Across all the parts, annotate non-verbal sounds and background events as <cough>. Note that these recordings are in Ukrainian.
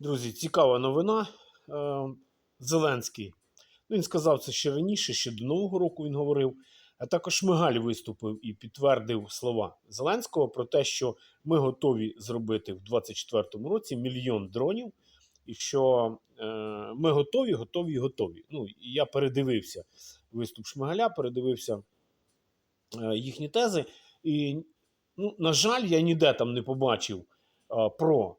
Друзі, цікава новина. Е, Зеленський. Ну, він сказав це ще раніше, ще до Нового року він говорив. А також Шмигаль виступив і підтвердив слова Зеленського про те, що ми готові зробити в 2024 році мільйон дронів, і що е, ми готові, готові, готові. Ну, я передивився виступ Шмигаля, передивився е, їхні тези. І, ну, на жаль, я ніде там не побачив про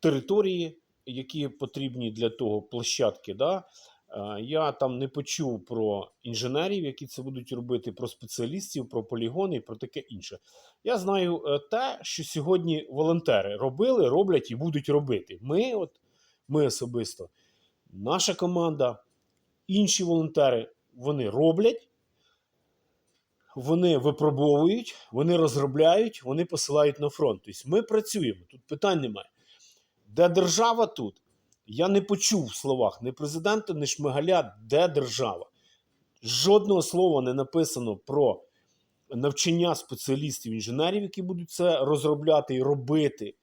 території, які потрібні для того площадки. Да? Е, Я там не почув про інженерів, які це будуть робити, про спеціалістів, про полігони і про таке інше. Я знаю е, те, що сьогодні волонтери робили, роблять і будуть робити. Ми, от, ми особисто, наша команда, інші волонтери, вони роблять. Вони випробовують, вони розробляють, вони посилають на фронт. Тобто ми працюємо, тут питань немає. Де держава тут? Я не почув в словах ні президента, ні Шмигаля, де держава. Жодного слова не написано про навчання спеціалістів, інженерів, які будуть це розробляти і робити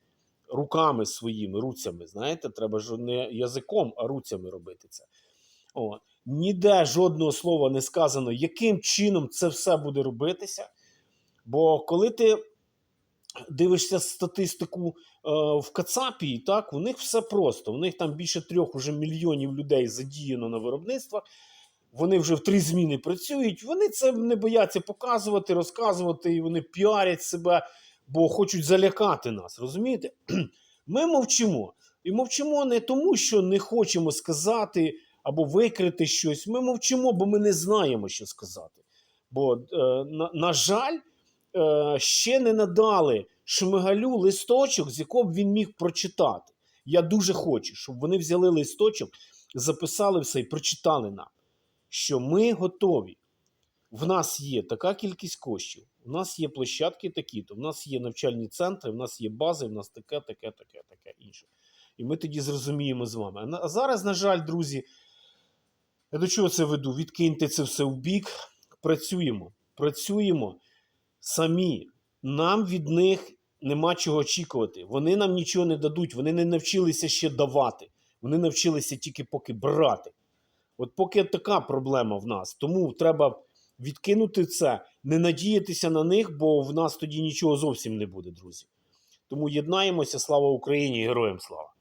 руками своїми, руцями. Знаєте, треба ж не язиком, а руцями робити це. О. Ніде жодного слова не сказано, яким чином це все буде робитися. Бо коли ти дивишся статистику е, в Кацапії, так, у них все просто. У них там більше трьох уже мільйонів людей задіяно на виробництвах. Вони вже в три зміни працюють. Вони це не бояться показувати, розказувати, і вони піарять себе, бо хочуть залякати нас. Розумієте? <clears throat> Ми мовчимо. І мовчимо не тому, що не хочемо сказати або викрити щось. Ми мовчимо, бо ми не знаємо, що сказати. Бо, е, на, на жаль, ще не надали Шмигалю листочок, з якого б він міг прочитати. Я дуже хочу, щоб вони взяли листочок, записали все і прочитали нам, що ми готові. В нас є така кількість коштів, в нас є площадки такі-то, в нас є навчальні центри, в нас є бази, в нас таке, таке, таке, таке інше. І ми тоді зрозуміємо з вами. А зараз, на жаль, друзі, я до чого це веду? Відкиньте це все в бік. Працюємо. Працюємо самі. Нам від них нема чого очікувати. Вони нам нічого не дадуть, вони не навчилися ще давати. Вони навчилися тільки поки брати. От поки така проблема в нас. Тому треба відкинути це, не надіятися на них, бо в нас тоді нічого зовсім не буде, друзі. Тому єднаємося, слава Україні героям слава!